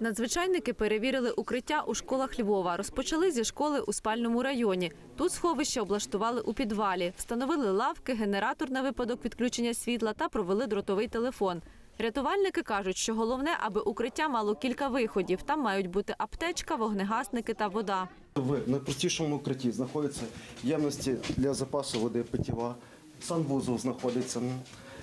Надзвичайники перевірили укриття у школах Львова. Розпочали зі школи у спальному районі. Тут сховище облаштували у підвалі, встановили лавки, генератор на випадок відключення світла та провели дротовий телефон. Рятувальники кажуть, що головне, аби укриття мало кілька виходів. Там мають бути аптечка, вогнегасники та вода. В найпростішому укритті знаходяться ємності для запасу води питєва, санвузол знаходиться.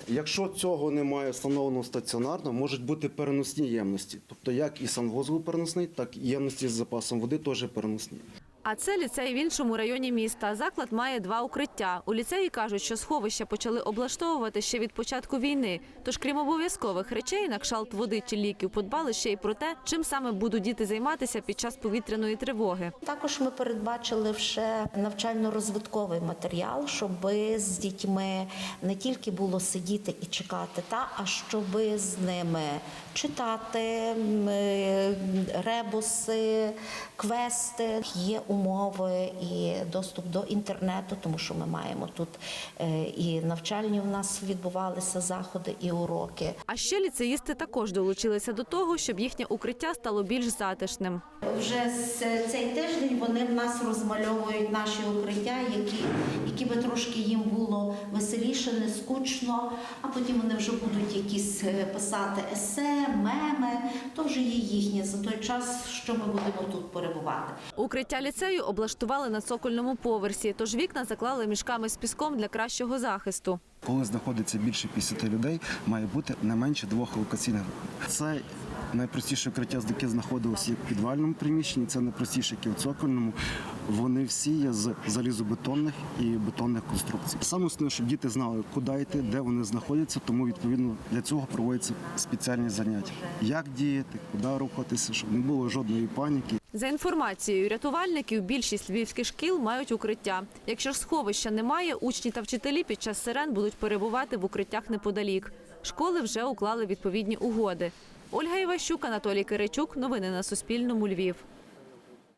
Якщо цього немає встановлено стаціонарно, можуть бути переносні ємності. Тобто як і санвузол переносний, так і ємності з запасом води теж переносні. А це ліцей в іншому районі міста. Заклад має два укриття. У ліцеї кажуть, що сховища почали облаштовувати ще від початку війни. Тож, крім обов'язкових речей, на кшалт води чи ліків, подбали ще й про те, чим саме будуть діти займатися під час повітряної тривоги. Також ми передбачили вже навчально-розвитковий матеріал, щоб з дітьми не тільки було сидіти і чекати, та а щоб з ними читати е, ребуси, квести. Є умови і доступ до інтернету, тому що ми маємо тут е, і навчальні в нас відбувалися заходи і уроки. А ще ліцеїсти також долучилися до того, щоб їхнє укриття стало більш затишним. Вже з цей тиждень вони в нас розмальовують наші укриття, які, які би трошки їм було веселіше, не скучно, а потім вони вже будуть якісь е, писати есе, меми. То вже є їхнє за той час, що ми будемо тут перебувати. Укриття ліцею облаштували на цокольному поверсі, тож вікна заклали мішками з піском для кращого захисту. Коли знаходиться більше 50 людей, має бути не менше двох евакуаційних груп. Це найпростіше укриття, яке знаходилося в підвальному приміщенні, це найпростіше, яке в цокольному. Вони всі є з залізобетонних і бетонних конструкцій. Саме основне, щоб діти знали, куди йти, де вони знаходяться, тому відповідно для цього проводяться спеціальні заняття. Як діяти, куди рухатися, щоб не було жодної паніки. За інформацією рятувальників, більшість львівських шкіл мають укриття. Якщо ж сховища немає, учні та вчителі під час сирен будуть перебувати в укриттях неподалік. Школи вже уклали відповідні угоди. Ольга Іващук, Анатолій Киричук. Новини на Суспільному. Львів.